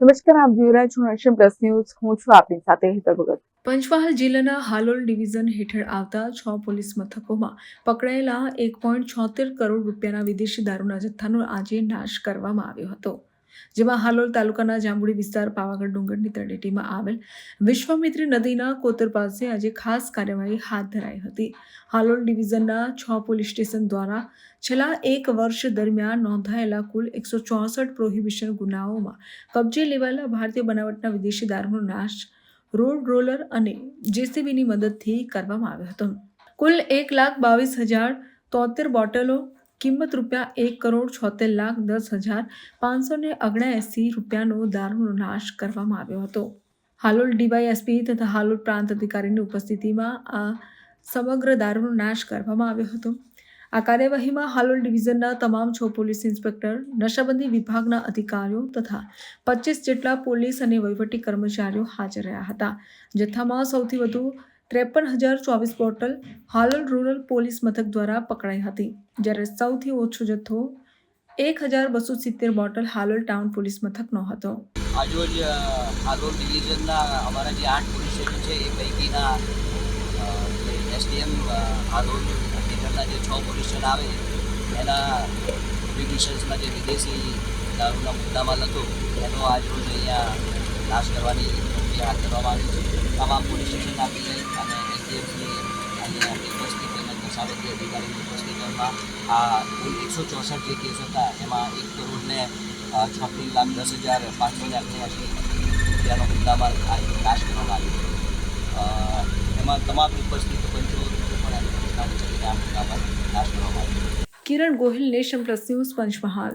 નમસ્કાર, આપ જોઈ રહ્યા છો નેશન પ્લસ ન્યૂઝ. હું છું આપની સાથે હેતલ ભગત. પંચમહાલ જિલ્લાના હાલોલ ડિવિઝન હેઠળ આવતા છ પોલીસ મથકોમાં પકડાયેલા એક પોઈન્ટ છોતેર કરોડ રૂપિયાના વિદેશી દારૂના જથ્થાનો આજે નાશ કરવામાં આવ્યો હતો. જેમાં હાલોલ તાલુકાના જાંબુડી વિસ્તાર, પાવાગઢ, ડુંગરની તળેટીમાં આવેલ વિશ્વામિત્રી નદીના કોતર પાસે આજે ખાસ કાર્યવાહી હાથ ધરાઈ હતી. હાલોલ ડિવિઝનના છ પોલીસ સ્ટેશન દ્વારા છેલ્લા એક વર્ષ દરમિયાન નોંધાયેલા કુલ એકસો ચોસઠ પ્રોહિબિશન ગુનાઓમાં કબજે લેવાયેલા ભારતીય બનાવટના વિદેશી દારૂનો નાશ, રોડ રોલર અને જેસીબીની મદદથી કરવામાં આવ્યો હતો. કુલ એક લાખ બાવીસ હજાર તોતેર બોટલો કિંમત રૂપિયા એક કરોડ છોતેર લાખ દસ હજાર પાંચસો ને ઓગણએંસી રૂપિયાનો દારૂનો નાશ કરવામાં આવ્યો હતો. હાલોલ ડીવાયએસપી તથા હાલોલ પ્રાંત અધિકારીની ઉપસ્થિતિમાં આ સમગ્ર દારૂનો નાશ કરવામાં આવ્યો હતો. આ કાર્યવાહીમાં હાલોલ ડિવિઝનના તમામ છ પોલીસ ઇન્સ્પેક્ટર, નશાબંધી વિભાગના અધિકારીઓ તથા પચીસ જેટલા પોલીસ અને વહીવટી કર્મચારીઓ હાજર રહ્યા હતા. જથ્થામાં સૌથી વધુ ત્રેપન હજાર ચોવીસ બોટલ હાલોલ રૂરલ પોલીસ મથક દ્વારા પકડાઈ હતી. જ્યારે સૌથી ઓછો જથ્થો એક હજાર બસો સિત્તેર બોટલ હાલોલ ટાઉન પોલીસ મથકનો હતો. આજરોજ હાલોલ ડિવિઝનના અમારા જે આઠ પોલીસ સ્ટેશન છે, એ પૈકીના એસડીએમ હાલોલ હેઠળના જે છ પોલીસ સ્ટેશન આવે, એના પ્રિવિશન્સમાં જે વિદેશી દારૂના મુદ્દામાલ હતો, એનો આજરોજ અહીંયા નાશ કરવાની હાથ પોલીસ સ્ટેશનના પીઆઈ અને એસડીએમની અહીંયા ઉપસ્થિત તેમજ આ એકસો ચોસઠ જે કેસ હતા એમાં એક કરોડ ને લાખ દસ હજાર પાંચસો ને અઠ્યાસી રૂપિયાનો મુદ્દામાલ આ નાશ કરવામાં આવ્યો એમાં તમામ ઉપસ્થિત પંચો પણ નાશ કરવામાં આવ્યો Kiran Gohil nation plus news, Panchmahal.